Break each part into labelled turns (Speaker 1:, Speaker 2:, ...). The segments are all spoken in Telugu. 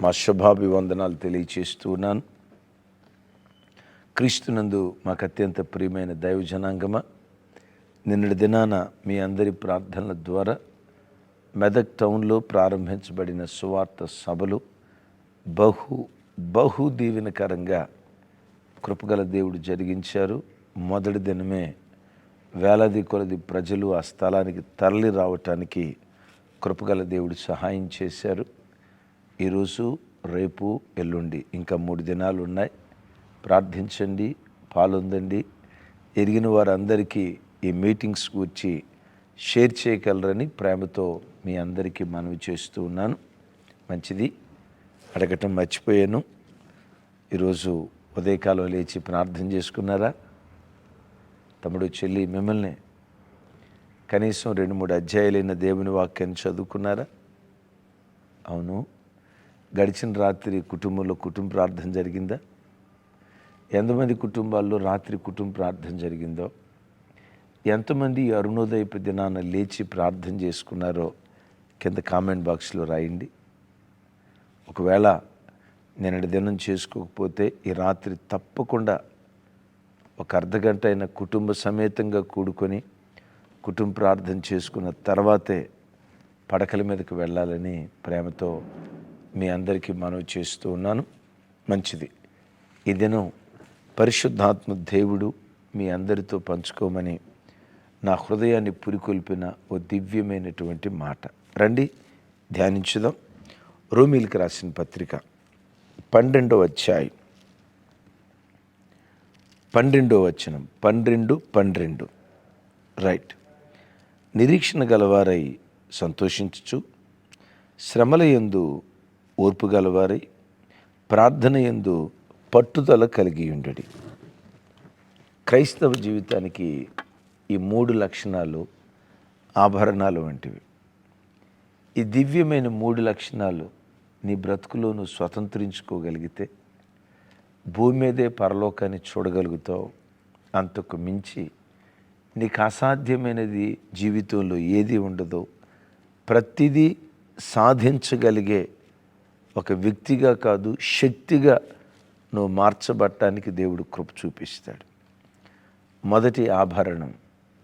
Speaker 1: మా శుభాభివందనాలు తెలియచేస్తూ ఉన్నాను. క్రీస్తునందు మాకు అత్యంత ప్రియమైన దైవ జనాంగమ నిన్నటి దినాన మీ అందరి ప్రార్థనల ద్వారా మెదక్ టౌన్లో ప్రారంభించబడిన సువార్త సభలు బహు బహు దీవెనకరంగా కృపగల దేవుడు జరిగించారు. మొదటి దినమే వేలాది కొలది ప్రజలు ఆ స్థలానికి తరలి రావటానికి కృపగల దేవుడు సహాయం చేశారు. ఈరోజు రేపు ఎల్లుండి ఇంకా మూడు దినాలు ఉన్నాయి. ప్రార్థించండి పాలొందండి. ఎరిగిన వారందరికీ ఈ మీటింగ్స్ గురించి షేర్ చేయగలరని ప్రేమతో మీ అందరికీ మనవి చేస్తూ ఉన్నాను. మంచిది. అడగటం మర్చిపోయాను. ఈరోజు ఉదయకాలం లేచి ప్రార్థన చేసుకున్నారా? తమ్ముడు చెల్లి మిమ్మల్ని కనీసం రెండు మూడు అధ్యాయులైన దేవుని వాక్యాన్ని చదువుకున్నారా? అవును. గడిచిన రాత్రి కుటుంబంలో కుటుంబ ప్రార్థన జరిగిందా? ఎంతమంది కుటుంబాల్లో రాత్రి కుటుంబ ప్రార్థన జరిగిందో? ఎంతమంది అరుణోదయపు దినాన లేచి ప్రార్థన చేసుకున్నారో కింద కామెంట్ బాక్స్లో రాయండి. ఒకవేళ నిన్నటి దినం చేసుకోకపోతే ఈ రాత్రి తప్పకుండా ఒక అర్ధగంట అయిన కుటుంబ సమేతంగా కూడుకొని కుటుంబ ప్రార్థన చేసుకున్న తర్వాతే పడకల మీదకి వెళ్ళాలని ప్రేమతో మీ అందరికీ మనవి చేస్తూ ఉన్నాను. మంచిది. ఈ దినం పరిశుద్ధాత్మ దేవుడు మీ అందరితో పంచుకోమని నా హృదయాన్ని పురికొల్పిన ఓ దివ్యమైనటువంటి మాట. రండి ధ్యానించుదాం. రోమిల్కి రాసిన పత్రిక పన్నెండో అధ్యాయం. పన్నెండో వచనం. పన్నెండు పన్నెండు. రైట్. నిరీక్షణ గలవారై సంతోషించుచు శ్రమల యందు ఓర్పు గలవారై ప్రార్థన యందు పట్టుదల కలిగి ఉండడి. క్రైస్తవ జీవితానికి ఈ మూడు లక్షణాలు ఆభరణాలు వంటివి. ఈ దివ్యమైన మూడు లక్షణాలు నీ బ్రతుకులోను స్వతంత్రించుకోగలిగితే భూమి మీదే పరలోకాన్ని చూడగలుగుతావు. అంతకు మించి నీకు అసాధ్యమైనది జీవితంలో ఏది ఉండదో ప్రతిదీ సాధించగలిగే ఒక వ్యక్తిగా కాదు శక్తిగా నువ్వు మార్చబట్టానికి దేవుడు కృప చూపిస్తాడు. మొదటి ఆభరణం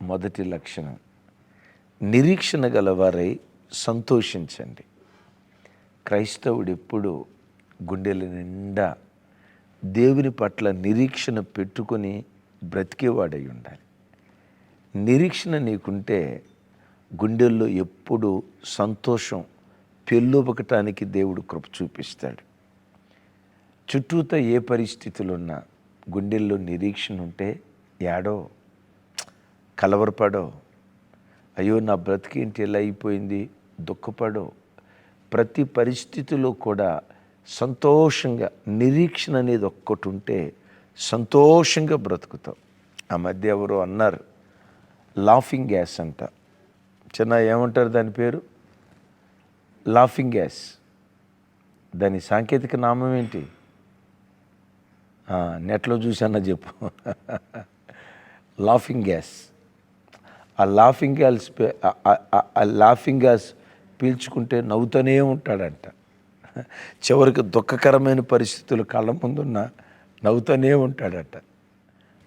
Speaker 1: మొదటి లక్షణం. నిరీక్షణ గలవారై సంతోషించండి. క్రైస్తవుడు ఎప్పుడు గుండెల నిండా దేవుని పట్ల నిరీక్షణ పెట్టుకొని బ్రతికేవాడై ఉండాలి. నిరీక్షణ నీకుంటే గుండెల్లో ఎప్పుడు సంతోషం పెళ్ళొబకటానికి దేవుడు కృప చూపిస్తాడు. చుట్టూత ఏ పరిస్థితులు ఉన్నా గుండెల్లో నిరీక్షణ ఉంటే యాడో కలవరపడో అయ్యో నా బ్రతికేంటి ఎలా అయిపోయింది దుఃఖపడో ప్రతి పరిస్థితిలో కూడా సంతోషంగా నిరీక్షణ అనేది ఒక్కటి ఉంటే సంతోషంగా బ్రతుకుతాం. ఆ మధ్య ఎవరో అన్నారు లాఫింగ్ గ్యాస్ అంట. చిన్న ఏమంటారు దాని పేరు? లాఫింగ్ గ్యాస్ దాని సాంకేతిక నామం ఏంటి? నెట్లో చూసన్నా చెప్పు. లాఫింగ్ గ్యాస్ ఆ లాఫింగ్ గ్యాస్ ఆ- ఆ లాఫింగ్ గ్యాస్ పీల్చుకుంటే నవ్వుతూనే ఉంటాడంట. చివరికి దుఃఖకరమైన పరిస్థితులు కళ్ళ ముందున్న నవ్వుతూనే ఉంటాడట.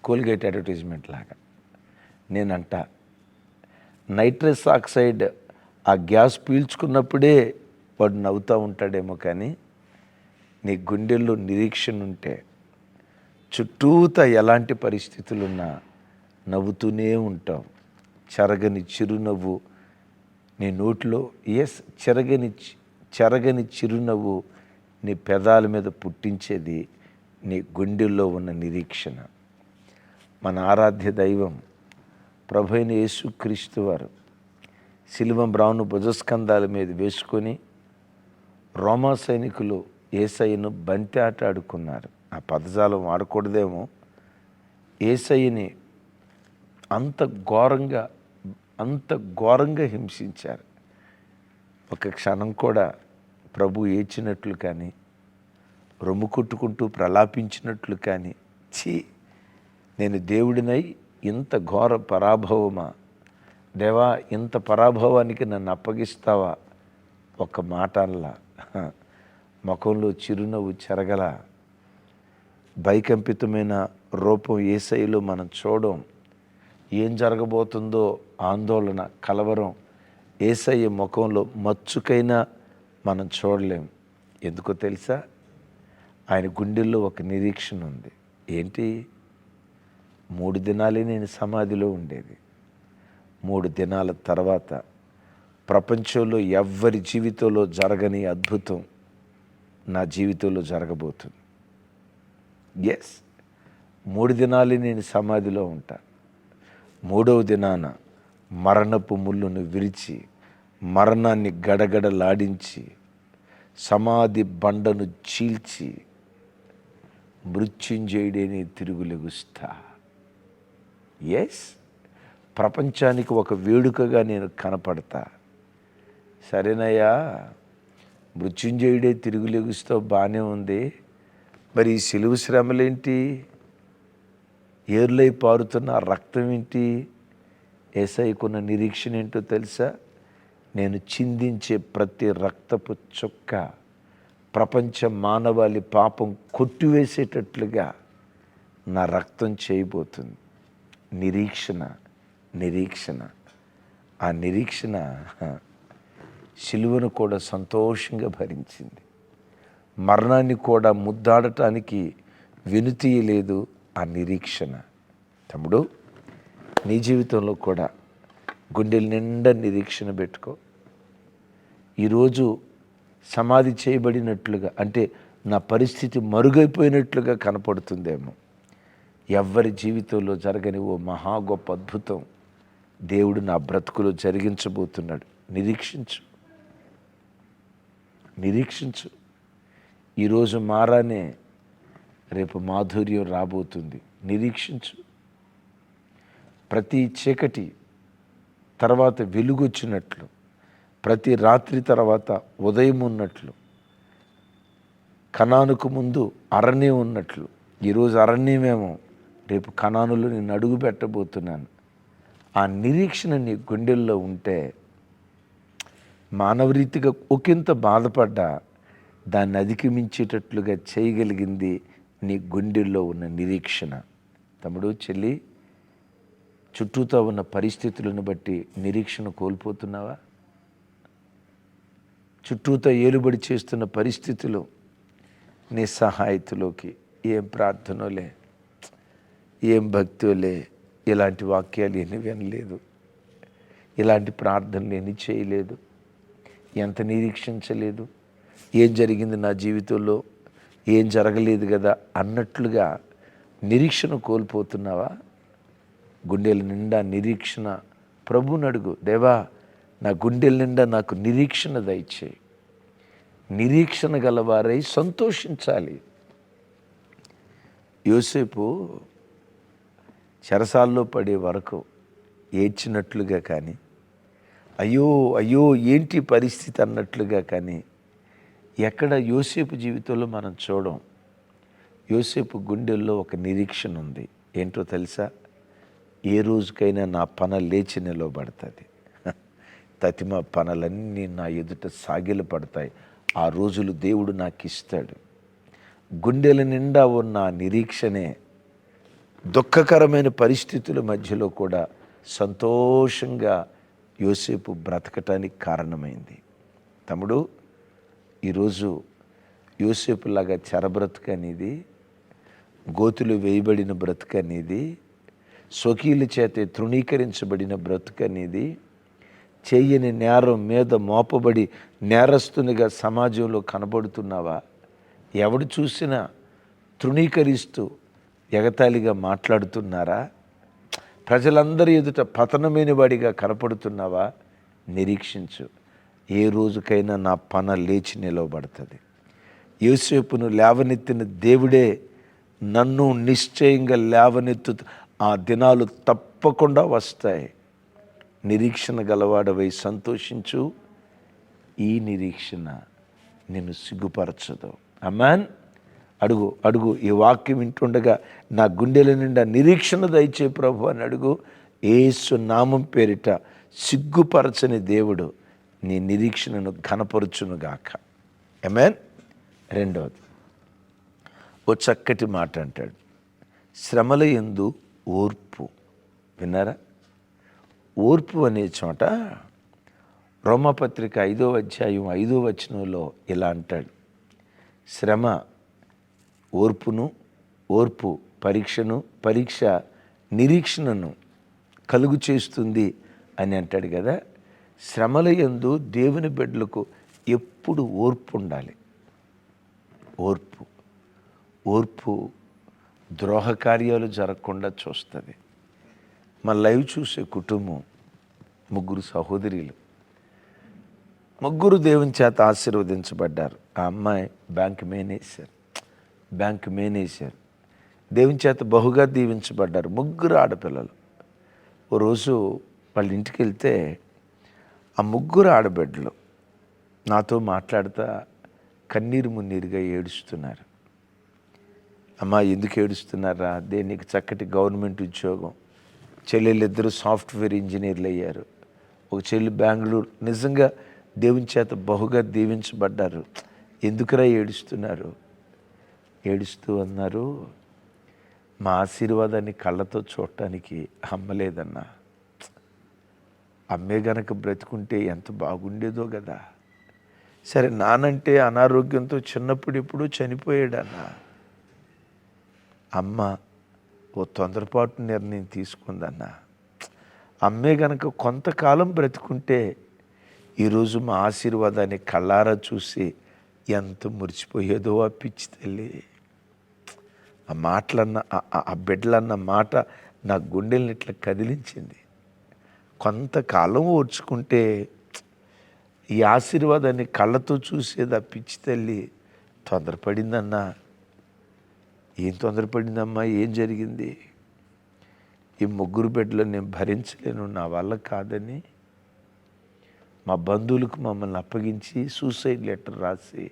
Speaker 1: కోల్గేట్ అడ్వర్టైజ్మెంట్ లాగా. నేనంట నైట్రస్ ఆక్సైడ్ ఆ గ్యాస్ పీల్చుకున్నప్పుడే వాడు నవ్వుతూ ఉంటాడేమో కానీ నీ గుండెల్లో నిరీక్షణ ఉంటే చుట్టూత ఎలాంటి పరిస్థితులున్నా నవ్వుతూనే ఉంటావు చెరగని చిరునవ్వు నీ నోట్లో ఎస్ చెరగని చెరగని చిరునవ్వు నీ పెదాల మీద పుట్టించేది నీ గుండెల్లో ఉన్న నిరీక్షణ. మన ఆరాధ్య దైవం ప్రభైన యేసుక్రీస్తు వారు శిలువం బ్రావును భుజస్కంధాల మీద వేసుకొని రోమా సైనికులు ఏసయ్యను బంతి ఆట ఆడుకున్నారు. ఆ పదజాలం వాడకూడదేమో. ఏసయ్యని అంత ఘోరంగా అంత ఘోరంగా హింసించారు. ఒక క్షణం కూడా ప్రభు ఏడ్చినట్లు కానీ రొమ్ము కొట్టుకుంటూ ప్రలాపించినట్లు కానీ ఛీ నేను దేవుడినై ఇంత ఘోర పరాభవమా? దేవా ఇంత పరాభవానికి నన్ను అప్పగిస్తావా? ఒక మాట అనలా ముఖంలో చిరునవ్వు చెరగల. భయకంపితమైన రూపం ఏసైలో మనం చూడం. ఏం జరగబోతుందో ఆందోళన కలవరం ఏసయ్య ముఖంలో మచ్చుకైనా మనం చూడలేం. ఎందుకో తెలుసా? ఆయన గుండెల్లో ఒక నిరీక్షణ ఉంది. ఏంటి? మూడు దినాలే నేను సమాధిలో ఉండేది. మూడు దినాల తర్వాత ప్రపంచంలో ఎవ్వరి జీవితంలో జరగని అద్భుతం నా జీవితంలో జరగబోతుంది. ఎస్ మూడు దినాలు నేను సమాధిలో ఉంటా. మూడవ దినాన మరణపు ముళ్ళును విరిచి మరణాన్ని గడగడలాడించి సమాధి బండను చీల్చి మృత్యుంజయుడేని తిరుగులెగుస్తా. ఎస్ ప్రపంచానికి ఒక వేడుకగా నేను కనపడతా. సరేనయ్యా మృత్యుంజయుడే తిరుగులెగుస్తూ బాగానే ఉంది. మరి ఈ సిలువు శ్రమలేంటి? ఏర్లై పారుతున్న రక్తం ఏంటి ఏసైకున్న నిరీక్షణ ఏంటో తెలుసా? నేను చిందించే ప్రతి రక్తపు చుక్క ప్రపంచ మానవాళి పాపం కొట్టివేసేటట్లుగా నా రక్తం చేయబోతుంది. నిరీక్షణ. నిరీక్షణ. ఆ నిరీక్షణ శిలువను కూడా సంతోషంగా భరించింది. మరణాన్ని కూడా ముద్దాడటానికి వెనుతీయలేదు ఆ నిరీక్షణ. తమ్ముడు నీ జీవితంలో కూడా గుండెల నిండా నిరీక్షణ పెట్టుకో. ఈరోజు సమాధి చేయబడినట్లుగా అంటే నా పరిస్థితి మరుగైపోయినట్లుగా కనపడుతుందేమో. ఎవరి జీవితంలో జరగని ఓ మహా గొప్ప అద్భుతం దేవుడు నా బ్రతుకులో జరిగించబోతున్నాడు. నిరీక్షించు. నిరీక్షించు. ఈరోజు మారానే రేపు మాధుర్యం రాబోతుంది. నిరీక్షించు. ప్రతి చీకటి తర్వాత వెలుగొచ్చినట్లు ప్రతి రాత్రి తర్వాత ఉదయం ఉన్నట్లు కణానుకు ముందు అరణ్యం ఉన్నట్లు ఈరోజు అరణ్యమేమో రేపు కణానులో నేను అడుగు పెట్టబోతున్నాను ఆ నిరీక్షణ నీ గుండెల్లో ఉంటే మానవరీతిగా ఒకంత బాధపడ్డా దాన్ని అధిగమించేటట్లుగా చేయగలిగింది నీ గుండెల్లో ఉన్న నిరీక్షణ. తమ్ముడు చెల్లి చుట్టూతో ఉన్న పరిస్థితులను బట్టి నిరీక్షణ కోల్పోతున్నావా? చుట్టూతో ఏలుబడి చేస్తున్న పరిస్థితులు నిస్సహాయతలోకి ఏం ప్రార్థనలే ఏం భక్తులే ఇలాంటి వాక్యాలు ఎన్ని వినలేదు. ఇలాంటి ప్రార్థనలు ఎన్ని చేయలేదు. ఎంత నిరీక్షించలేదు. ఏం జరిగింది నా జీవితంలో? ఏం జరగలేదు కదా అన్నట్లుగా నిరీక్షణ కోల్పోతున్నావా? గుండెల నిండా నిరీక్షణ. ప్రభునడుగు దేవా నా గుండెల నిండా నాకు నిరీక్షణ దయచేయి. నిరీక్షణ గలవారై సంతోషించాలి. యోసేపు చెరసాల్లో పడే వరకు ఏడ్చినట్లుగా కానీ అయ్యో అయ్యో ఏంటి పరిస్థితి అన్నట్లుగా కానీ ఎక్కడ యోసేపు జీవితంలో మనం చూడం యోసేపు గుండెల్లో ఒక నిరీక్షణ ఉంది. ఏంటో తెలుసా? ఏ రోజుకైనా నా పన లేచి నిలవబడుతుంది. తతిమ పనులన్నీ నా ఎదుట సాగిలు పడతాయి. ఆ రోజులు దేవుడు నాకు ఇస్తాడు గుండెల నిండా ఉన్న నిరీక్షనే నిరీక్షణే దుఃఖకరమైన పరిస్థితుల మధ్యలో కూడా సంతోషంగా యోసేపు బ్రతకటానికి కారణమైంది. తమ్ముడు ఈరోజు యోసేపులాగా చెరబ్రతుకు అనేది గోతులు వేయబడిన బ్రతుక అనేది స్వకీల చేతే తృణీకరించబడిన బ్రతుక అనేది చేయని నేరం మీద మోపబడి నేరస్తునిగా సమాజంలో కనబడుతున్నావా? ఎవడు చూసినా తృణీకరిస్తూ ఎగతాళిగా మాట్లాడుతున్నారా? ప్రజలందరి ఎదుట పతనమైన వాడిగా కనపడుతున్నావా? నిరీక్షించు. ఏ రోజుకైనా నా పన లేచి నిలవబడుతుంది. యోసేపును లేవనెత్తిన దేవుడే నన్ను నిశ్చయంగా లేవనెత్తు ఆ దినాలు తప్పకుండా వస్తాయి. నిరీక్షణ గలవాడవై సంతోషించు. ఈ నిరీక్షణ నిన్ను సిగ్గుపరచదు. అమాన్ అడుగు అడుగు. ఈ వాక్యం వింటుండగా నా గుండెల నిండా నిరీక్షణ దయచే ప్రభు అని అడుగు. ఏసు నామం పేరిట సిగ్గుపరచని దేవుడు నీ నిరీక్షణను ఘనపరుచునుగాక. ఎమెన్ రెండవది ఓ చక్కటి మాట అంటాడు. శ్రమల ఎందు ఓర్పు. విన్నారా? ఓర్పు అనే చోట రోమపత్రిక ఐదో అధ్యాయం ఐదో వచనంలో ఇలా అంటాడు. శ్రమ ఓర్పును ఓర్పు పరీక్షను పరీక్ష నిరీక్షణను కలుగు చేస్తుంది అని అంటాడు కదా. శ్రమల యందు దేవుని బిడ్డలకు ఎప్పుడు ఓర్పు ఉండాలి? ఓర్పు. ఓర్పు ద్రోహ కార్యాలు జరగకుండా చూస్తుంది. మా లైవ్ చూసే కుటుంబం ముగ్గురు సహోదరులు. ముగ్గురు దేవుని చేత ఆశీర్వదించబడ్డారు. ఆ అమ్మాయి బ్యాంక్ మేనేజర్. Bank manager. దేవుని చేత బహుగా దీవించబడ్డారు ముగ్గురు ఆడపిల్లలు. ఓ రోజు వాళ్ళ ఇంటికి వెళ్తే ఆ ముగ్గురు ఆడబిడ్డలు నాతో మాట్లాడుతా కన్నీరు మున్నీరుగా ఏడుస్తున్నారు. అమ్మా ఎందుకు ఏడుస్తున్నారా? దేనికి చక్కటి గవర్నమెంట్ ఉద్యోగం. చెల్లెళ్ళిద్దరూ సాఫ్ట్వేర్ ఇంజనీర్లు అయ్యారు. ఒక చెల్లి బెంగళూరు. నిజంగా దేవుని చేత బహుగా దీవించబడ్డారు. ఎందుకురా ఏడుస్తున్నారు? ఏడుస్తూ అన్నారు మా ఆశీర్వాదాన్ని కళ్ళతో చూడటానికి అమ్మలేదన్నా. అమ్మే గనక బ్రతుకుంటే ఎంత బాగుండేదో కదా సరే నానంటే అనారోగ్యంతో చిన్నప్పుడు ఇప్పుడు చనిపోయాడన్నా. అమ్మ ఓ తొందరపాటు నిర్ణయం తీసుకుందన్న. అమ్మే గనక కొంతకాలం బ్రతుకుంటే ఈరోజు మా ఆశీర్వాదాన్ని కళ్ళారా చూసి ఎంత మురిచిపోయేదో ఆ పిచ్చి తల్లి. ఆ మాటలన్న ఆ- బిడ్డలన్న మాట నా గుండెల్ని ఇట్లా కదిలించింది. కొంతకాలం ఓర్చుకుంటే ఈ ఆశీర్వాదాన్ని కళ్ళతో చూసేది ఆ పిచ్చి తల్లి తొందరపడిందన్నా. ఏం తొందరపడిందమ్మా? ఏం జరిగింది? ఈ ముగ్గురు బిడ్డలు నేను భరించలేను నా వల్ల కాదని మా బంధువులకు మమ్మల్ని అప్పగించి సూసైడ్ లెటర్ రాసి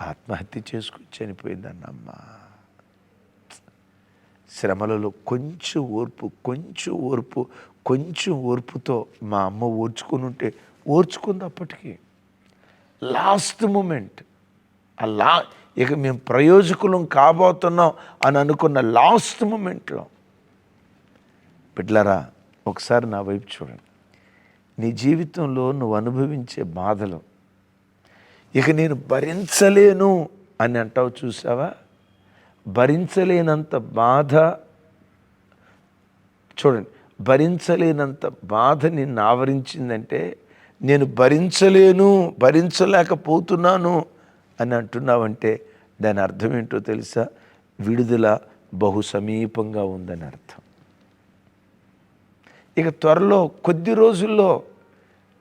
Speaker 1: ఆత్మహత్య చేసుకుని చనిపోయిందన్నమ్మా. శ్రమలలో కొంచెం ఓర్పు కొంచెం ఓర్పు కొంచెం ఓర్పుతో మా అమ్మ ఓర్చుకుని ఉంటే ఓర్చుకుంది అప్పటికి. లాస్ట్ మూమెంట్ ఆ లా ఇక మేము ప్రయోజకులం కాబోతున్నాం అని అనుకున్న లాస్ట్ మూమెంట్లో బిడ్లరా ఒకసారి నా వైపు చూడండి. నీ జీవితంలో నువ్వు అనుభవించే బాధలు. ఇక నేను భరించలేను అని అంటావు చూసావా? భరించలేనంత బాధ. చూడండి భరించలేనంత బాధ నిన్ను ఆవరించిందంటే నేను భరించలేను భరించలేకపోతున్నాను అని అంటున్నావంటే దాని అర్థం ఏంటో తెలుసా? విడుదల బహు సమీపంగా ఉందని అర్థం. ఇక త్వరలో కొద్ది రోజుల్లో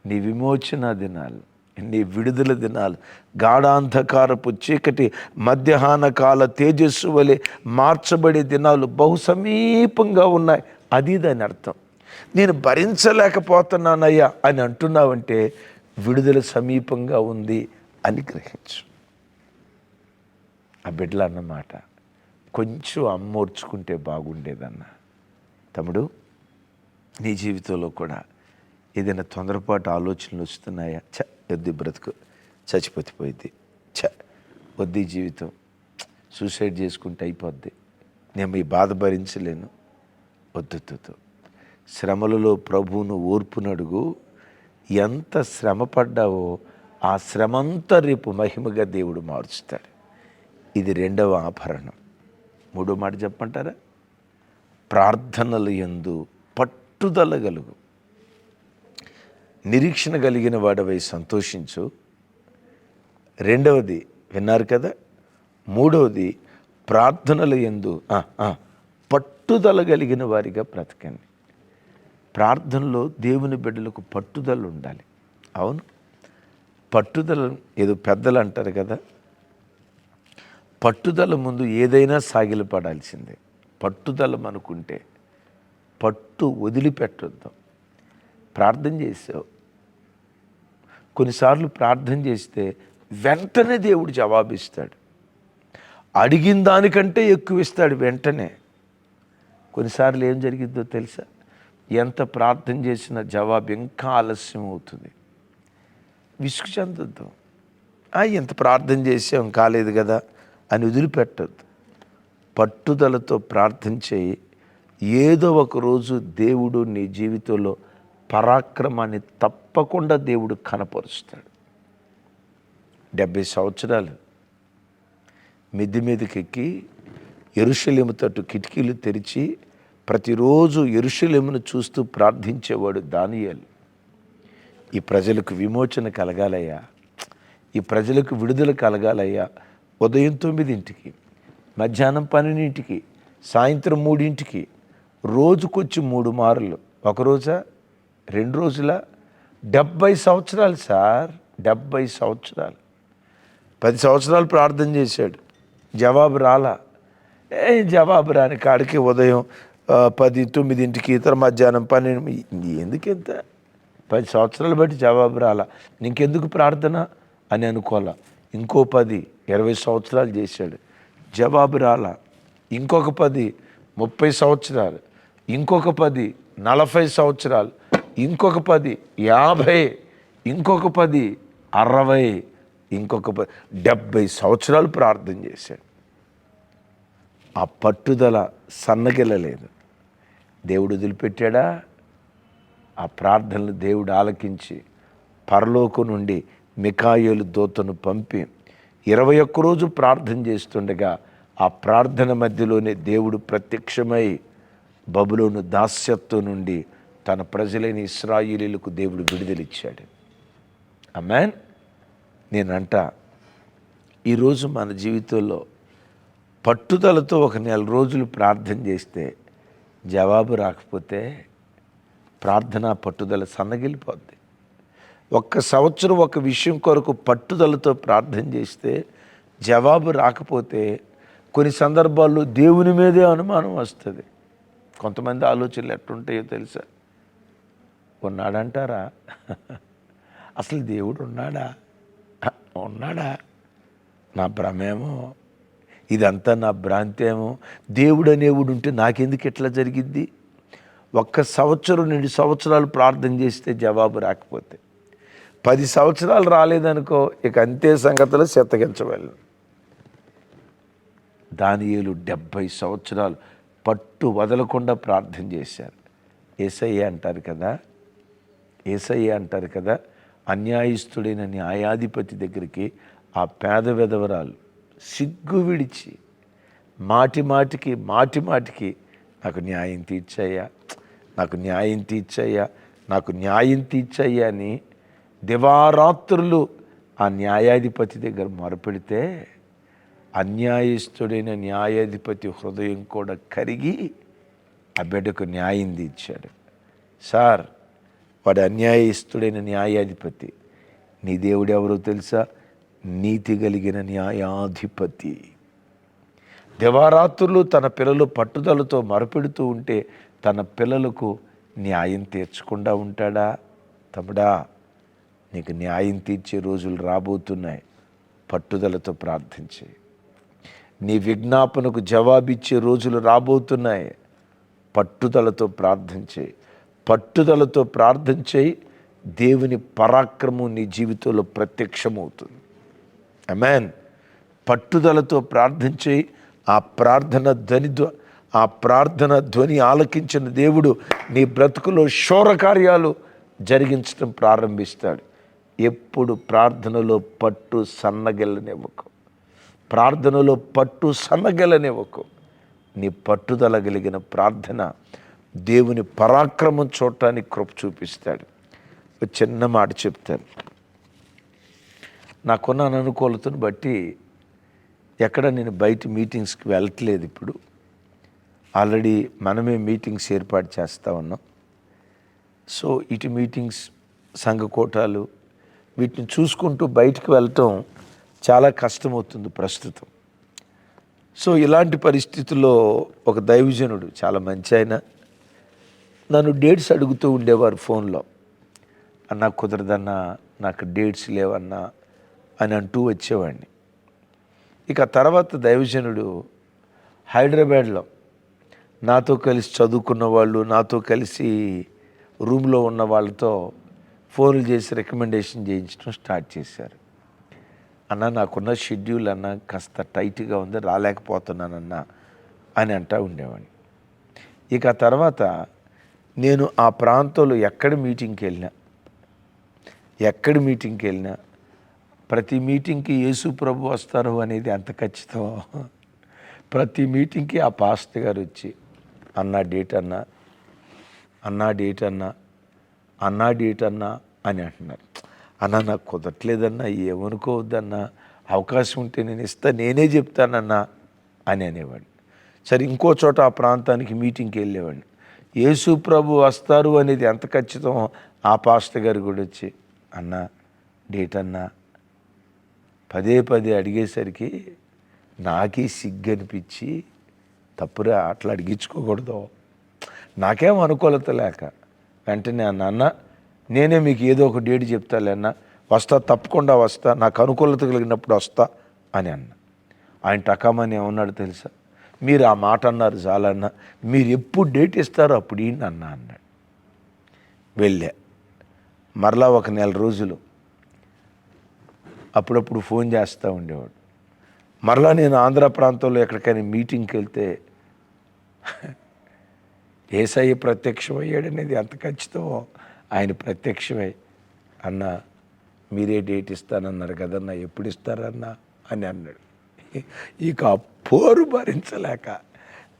Speaker 1: నీ విమోచన దినాలు నీ విడుదల దినాలు. గాఢాంధకారపు చీకటి మధ్యాహ్న కాల తేజస్సు వలె మార్చబడే దినాలు బహు సమీపంగా ఉన్నాయి. అది దాని అర్థం. నేను భరించలేకపోతున్నానయ్యా అని అంటున్నావంటే విడుదల సమీపంగా ఉంది అని గ్రహించు. ఆ బిడ్డలు అన్నమాట కొంచెం అమ్మోర్చుకుంటే బాగుండేదన్న. తమ్ముడు నీ జీవితంలో కూడా ఏదైనా తొందరపాటు ఆలోచనలు వస్తున్నాయా? చ వద్దు బ్రతుకు. చచ్చిపోతే పోయింది చ వద్దు జీవితం. సూసైడ్ చేసుకుంటే అయిపోద్ది. నేను ఈ బాధ భరించలేను. వద్దుతో శ్రమలలో ప్రభువును ఓర్పునడుగు. ఎంత శ్రమ పడ్డావో ఆ శ్రమంతా రేపు మహిమగా దేవుడు మార్చుతాడు. ఇది రెండవ ఆభరణం. మూడో మాట చెప్పంటారా ప్రార్థనలు ఎందు పట్టుదల గలుగు నిరీక్షణ కలిగిన వాడవై సంతోషించు. రెండవది విన్నారు కదా? మూడవది ప్రార్థనల ఎందు ఆ, పట్టుదల కలిగిన వారిగా బ్రతకండి. ప్రార్థనలో దేవుని బిడ్డలకు పట్టుదల ఉండాలి. అవును. పట్టుదల ఏదో పెద్దలు అంటారు కదా? పట్టుదల ముందు ఏదైనా సాగిలపడాల్సిందే. పట్టుదల మనకుంటే పట్టు వదిలిపెట్టొద్దాం. ప్రార్థన చేసావు. కొన్నిసార్లు ప్రార్థన చేస్తే వెంటనే దేవుడు జవాబిస్తాడు. అడిగిన దానికంటే ఎక్కువ ఇస్తాడు వెంటనే. కొన్నిసార్లు ఏం జరిగిద్దో తెలుసా? ఎంత ప్రార్థన చేసినా జవాబు ఇంకా ఆలస్యం అవుతుంది. విసుగు చెందొద్దు. ఎంత ప్రార్థన చేసాం కాలేదు కదా అని వదిలిపెట్టద్దు. పట్టుదలతో ప్రార్థన చేయి. ఏదో ఒక రోజు దేవుడు నీ జీవితంలో పరాక్రమాన్ని తప్పకుండా దేవుడు కనపరుస్తాడు. డెబ్భై సంవత్సరాలు మిద్ది మీదకెక్కి ఎరుషలేము తట్టు కిటికీలు తెరిచి ప్రతిరోజు ఎరుషలేమును చూస్తూ ప్రార్థించేవాడు దానియాలు. ఈ ప్రజలకు విమోచన కలగాలయ్యా. ఈ ప్రజలకు విడుదల కలగాలయ్యా. ఉదయం తొమ్మిదింటికి మధ్యాహ్నం పన్నెండింటికి సాయంత్రం మూడింటికి రోజుకొచ్చి మూడు మార్లు. ఒక రోజా? రెండు రోజుల డెబ్భై సంవత్సరాలు సార్ డెబ్భై సంవత్సరాలు. పది సంవత్సరాలు ప్రార్థన చేశాడు. జవాబు రాలా. ఏ జవాబు రాని కాడికి ఉదయం పది తొమ్మిదింటికి ఇతర మధ్యాహ్నం పన్నెండు ఎందుకు ఎంత పది సంవత్సరాలు బట్టి జవాబు రాలా. నీకెందుకు ప్రార్థన? అని అనుకోవాలా ఇంకో పది ఇరవై సంవత్సరాలు చేశాడు. జవాబు రాలా. ఇంకొక పది ముప్పై సంవత్సరాలు. ఇంకొక పది నలభై సంవత్సరాలు. ఇంకొక పది యాభై ఇంకొక పది అరవై ఇంకొక పది డెబ్భై సంవత్సరాలు ప్రార్థన చేశాడు. ఆ పట్టుదల సన్నగిల్లలేదు. దేవుడు వదిలిపెట్టాడా? ఆ ప్రార్థనలు దేవుడు ఆలకించి పరలోకు నుండి మికాయోలు దూతను పంపి ఇరవై ఒక్క రోజు ప్రార్థన చేస్తుండగా ఆ ప్రార్థన మధ్యలోనే దేవుడు ప్రత్యక్షమై బబులోను దాస్యత్వం నుండి తన ప్రజలైన ఇస్రాయిలీలకు దేవుడు విడుదలిచ్చాడు. అమ్మాన్ నేనంట ఈరోజు మన జీవితంలో పట్టుదలతో ఒక నెల రోజులు ప్రార్థన చేస్తే జవాబు రాకపోతే ప్రార్థన పట్టుదల సన్నగిలిపోద్ది. ఒక్క సంవత్సరం ఒక విషయం కొరకు పట్టుదలతో ప్రార్థన చేస్తే జవాబు రాకపోతే కొన్ని సందర్భాల్లో దేవుని మీదే అనుమానం వస్తుంది. కొంతమంది ఆలోచనలు ఎట్లుంటాయో తెలుసా? ఉన్నాడంటారా అసలు దేవుడు ఉన్నాడా? ఉన్నాడా? నా భ్రమేమో? ఇదంతా నా భ్రాంతేమో? దేవుడు అనేవుడు ఉంటే నాకెందుకు ఎట్లా జరిగిద్ది? ఒక్క సంవత్సరం రెండు సంవత్సరాలు ప్రార్థన చేస్తే జవాబు రాకపోతే. పది సంవత్సరాలు రాలేదనుకో ఇక అంతే సంగతులు చెత్తగించవాలి దానియేలు డెబ్భై సంవత్సరాలు పట్టు వదలకుండా ప్రార్థన చేశారు. ఏసయ్య అంటారు కదా ఏసయ్య అంటారు కదా అన్యాయస్తుడైన న్యాయాధిపతి దగ్గరికి ఆ పేద విధవరాలు సిగ్గు విడిచి మాటి మాటికి మాటి మాటికి నాకు న్యాయం తీర్చయ్యా నాకు న్యాయం తీర్చయ్యా నాకు న్యాయం తీర్చయ్యా అని దివారాత్రులు ఆ న్యాయాధిపతి దగ్గర మొరపెడితే అన్యాయస్తుడైన న్యాయాధిపతి హృదయం కూడా కరిగి ఆ బిడ్డకు న్యాయం తీర్చాడు. సార్ వాడు అన్యాయస్తుడైన న్యాయాధిపతి. నీ దేవుడు ఎవరో తెలుసా? నీతి కలిగిన న్యాయాధిపతి. దివారాత్రులు తన పిల్లలు పట్టుదలతో మరపెడుతూ ఉంటే తన పిల్లలకు న్యాయం తీర్చకుండా ఉంటాడా? తమడా నీకు న్యాయం తీర్చే రోజులు రాబోతున్నాయి. పట్టుదలతో ప్రార్థించే. నీ విజ్ఞాపనకు జవాబిచ్చే రోజులు రాబోతున్నాయి. పట్టుదలతో ప్రార్థించే. పట్టుదలతో ప్రార్థన చేయి దేవుని పరాక్రమం నీ జీవితంలో ప్రత్యక్షమవుతుంది. అమెన్ పట్టుదలతో ప్రార్థన చేయి ఆ ప్రార్థన ధ్వని ఆ ప్రార్థన ధ్వని ఆలకించిన దేవుడు నీ బ్రతుకులో శోర కార్యాలు జరిగించడం ప్రారంభిస్తాడు. ఎప్పుడు ప్రార్థనలో పట్టు సన్నగిల్లనివ్వకు. ప్రార్థనలో పట్టు సన్నగిల్లనివ్వకు. నీ పట్టుదల కలిగిన ప్రార్థన దేవుని పరాక్రమం చూడటానికి కృప చూపిస్తాడు. చిన్న మాట చెప్తాను. నాకున్న అనుకూలతను బట్టి ఎక్కడ నేను బయట మీటింగ్స్కి వెళ్ళట్లేదు ఇప్పుడు. ఆల్రెడీ మనమే మీటింగ్స్ ఏర్పాటు చేస్తూ ఉన్నాం. సో ఇటు మీటింగ్స్ సంఘకోటాలు వీటిని చూసుకుంటూ బయటకు వెళ్ళటం చాలా కష్టమవుతుంది ప్రస్తుతం. సో ఇలాంటి పరిస్థితుల్లో ఒక దైవజనుడు చాలా మంచి ఆయన నన్ను డేట్స్ అడుగుతూ ఉండేవారు ఫోన్లో. అన్నా కుదరదన్నా నాకు డేట్స్ లేవన్నా అని అంటూ వచ్చేవాడిని. ఇక తర్వాత దైవజనుడు హైదరాబాద్లో నాతో కలిసి చదువుకున్న వాళ్ళు నాతో కలిసి రూమ్లో ఉన్న వాళ్ళతో ఫోన్లు చేసి రికమెండేషన్ చేయించడం స్టార్ట్ చేశారు. అన్న నాకున్న షెడ్యూల్ అన్న కాస్త టైట్గా ఉంది రాలేకపోతున్నానన్న అని అంటూ ఉండేవాడిని. ఇక ఆ తర్వాత నేను ఆ ప్రాంతంలో ఎక్కడ మీటింగ్కి వెళ్ళినా ఎక్కడ మీటింగ్కి వెళ్ళినా ప్రతి మీటింగ్కి యేసు ప్రభు వస్తారు అనేది ఎంత ఖచ్చితం? ప్రతి మీటింగ్కి ఆ పాస్ట్ గారు వచ్చి అన్నా డేట్ అన్నా అన్నా డేట్ అన్నా అన్నా డేట్ అన్నా అని అంటున్నారు. అన్నా నాకు కుదరట్లేదన్నా ఏమనుకోవద్దన్నా అవకాశం ఉంటే నేను ఇస్తా నేనే చెప్తానన్నా అని అనేవాడిని సరే ఇంకో చోట ఆ ప్రాంతానికి మీటింగ్కి వెళ్ళేవాడిని. యేసు ప్రభు వస్తారు అనేది ఎంత ఖచ్చితం? ఆ పాస్టర్ గారు కూడా వచ్చి అన్నా డేట్ అన్నా పదే పదే అడిగేసరికి నాకే సిగ్గు అనిపించి తప్పురా అట్లా అడిగించుకోకూడదు. నాకేం అనుకూలత లేక. వెంటనే అన్న అన్న నేనే మీకు ఏదో ఒక డేట్ చెప్తాలే అన్న వస్తా తప్పకుండా వస్తా నాకు అనుకూలత కలిగినప్పుడు వస్తా అని అన్న. ఆయన టకామని ఏమన్నాడు తెలుసా? మీరు ఆ మాట అన్నారు చాలన్న. మీరు ఎప్పుడు డేట్ ఇస్తారో అప్పుడు ఈయన అన్న అన్నాడు. వెళ్ళా. మరలా ఒక నెల రోజులు. అప్పుడప్పుడు ఫోన్ చేస్తూ ఉండేవాడు. మరలా నేను ఆంధ్ర ప్రాంతంలో ఎక్కడికైనా మీటింగ్కి వెళ్తే ఏసయ్య ప్రత్యక్షమయ్యాడనేది ఎంత ఖచ్చితమో ఆయన ప్రత్యక్షమై. అన్న మీరే డేట్ ఇస్తానన్నారు కదన్నా ఎప్పుడు ఇస్తారన్నా అని అన్నాడు. ఇక ఆ పోరు భరించలేక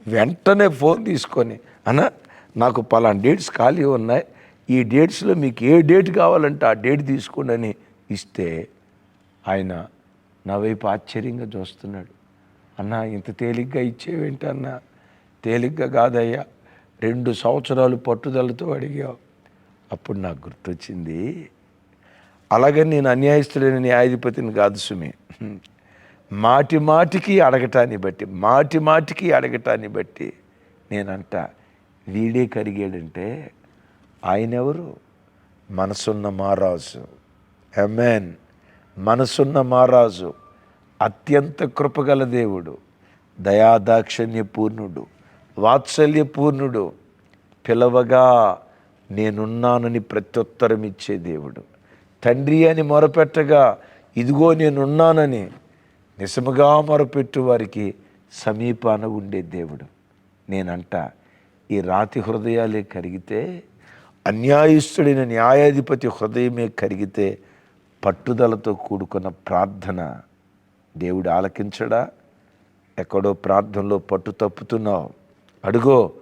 Speaker 1: వెంటనే ఫోన్ తీసుకొని అన్న నాకు పలానా డేట్స్ ఖాళీ ఉన్నాయి. ఈ డేట్స్లో మీకు ఏ డేట్ కావాలంటే ఆ డేట్ తీసుకోండి అని ఇస్తే ఆయన నా వైపు ఆశ్చర్యంగా చూస్తున్నాడు. అన్న ఇంత తేలిగ్గా ఇచ్చేవేంటి అన్న? తేలిగ్గా కాదయ్యా. రెండు సంవత్సరాలు పట్టుదలతో అడిగావు. అప్పుడు నాకు గుర్తొచ్చింది. అలాగే నేను అన్యాయస్తుడైన న్యాయాధిపతిని కాదు సుమి. మాటి మాటికి అడగటాన్ని బట్టి మాటి మాటికి అడగటాన్ని బట్టి నేనంట వీడే కరిగాడంటే ఆయన ఎవరు మనసున్న మహారాజు. ఎమెన్ మనసున్న మహారాజు అత్యంత కృపగల దేవుడు దయాదాక్షణ్యపూర్ణుడు పూర్ణుడు వాత్సల్య పూర్ణుడు పిలవగా నేనున్నానని ప్రత్యుత్తరం ఇచ్చే దేవుడు. తండ్రి అని మొరపెట్టగా ఇదిగో నేనున్నానని నిజముగా మొరపెట్టు వారికి సమీపాన ఉండే దేవుడు. నేనంట ఈ రాతి హృదయాలే కరిగితే అన్యాయస్తుడైన న్యాయాధిపతి హృదయమే కరిగితే పట్టుదలతో కూడుకున్న ప్రార్థన దేవుడు ఆలకించడా? ఎక్కడో ప్రార్థనలో పట్టు తప్పుతున్నావు. అడుగో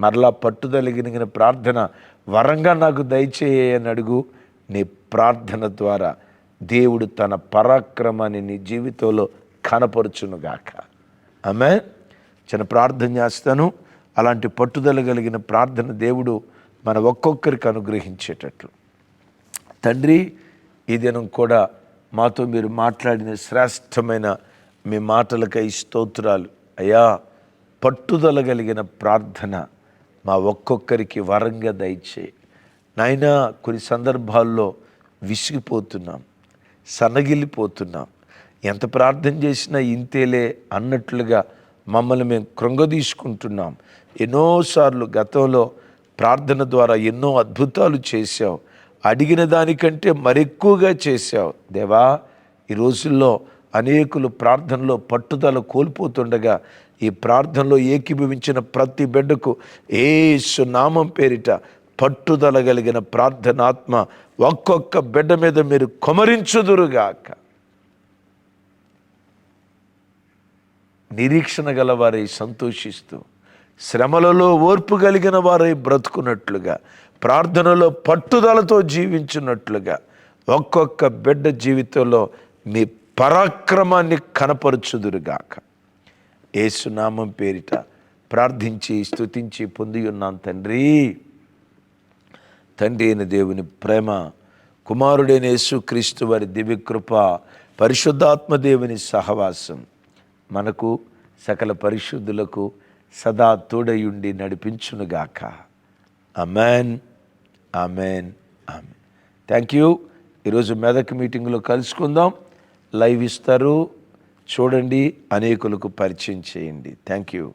Speaker 1: మరలా పట్టుదలిగిన ప్రార్థన వరంగా నాకు దయచేయ అని అడుగు. నీ ప్రార్థన ద్వారా దేవుడు తన పరాక్రమాన్ని నీ జీవితంలో కనపరుచునుగాక. ఆమె చిన్న ప్రార్థన చేస్తాను. అలాంటి పట్టుదల కలిగిన ప్రార్థన దేవుడు మన ఒక్కొక్కరికి అనుగ్రహించేటట్లు. తండ్రి ఈ దినం కూడా మాతో మీరు మాట్లాడిన శ్రేష్టమైన మీ మాటలకై స్తోత్రాలు. అయ్యా పట్టుదల కలిగిన ప్రార్థన మా ఒక్కొక్కరికి వరంగా దయచేయి. నాయనా కొన్ని సందర్భాల్లో విసిగిపోతున్నాం. సన్నగిల్లిపోతున్నాం ఎంత ప్రార్థన చేసినా ఇంతేలే అన్నట్లుగా మమ్మల్ని మేము కృంగదీసుకుంటున్నాం. ఎన్నోసార్లు గతంలో ప్రార్థన ద్వారా ఎన్నో అద్భుతాలు చేశావు. అడిగిన దానికంటే మరెక్కువగా చేశావు. దేవా ఈ రోజుల్లో అనేకులు ప్రార్థనలో పట్టుదల కోల్పోతుండగా ఈ ప్రార్థనలో ఏకీభవించిన ప్రతి బిడ్డకు ఏసు నామం పేరిట పట్టుదల కలిగిన ప్రార్థనాత్మ ఒక్కొక్క బిడ్డ మీద మీరు కొమరించుదురుగాక. నిరీక్షణ గలవారై సంతోషిస్తూ శ్రమలలో ఓర్పు కలిగిన వారై బ్రతుకున్నట్లుగా ప్రార్థనలో పట్టుదలతో జీవించినట్లుగా ఒక్కొక్క బిడ్డ జీవితంలో మీ పరాక్రమాన్ని కనపరుచుదురుగాక. ఏసునామం పేరిట ప్రార్థించి స్తుతించి పొంది ఉన్నాం తండ్రి. తండ్రి అయిన దేవుని ప్రేమ కుమారుడైన యేసుక్రీస్తు వారి దివ్యకృప పరిశుద్ధాత్మ దేవుని సహవాసం మనకు సకల పరిశుద్ధులకు సదా తోడయుండి నడిపించునుగాక. Amen amen amen thank you. ఈరోజు మెదక్ మీటింగ్లో కలుసుకుందాం. లైవ్ ఇస్తారు. చూడండి అనేకులకు పరిచయం చేయండి. Thank you.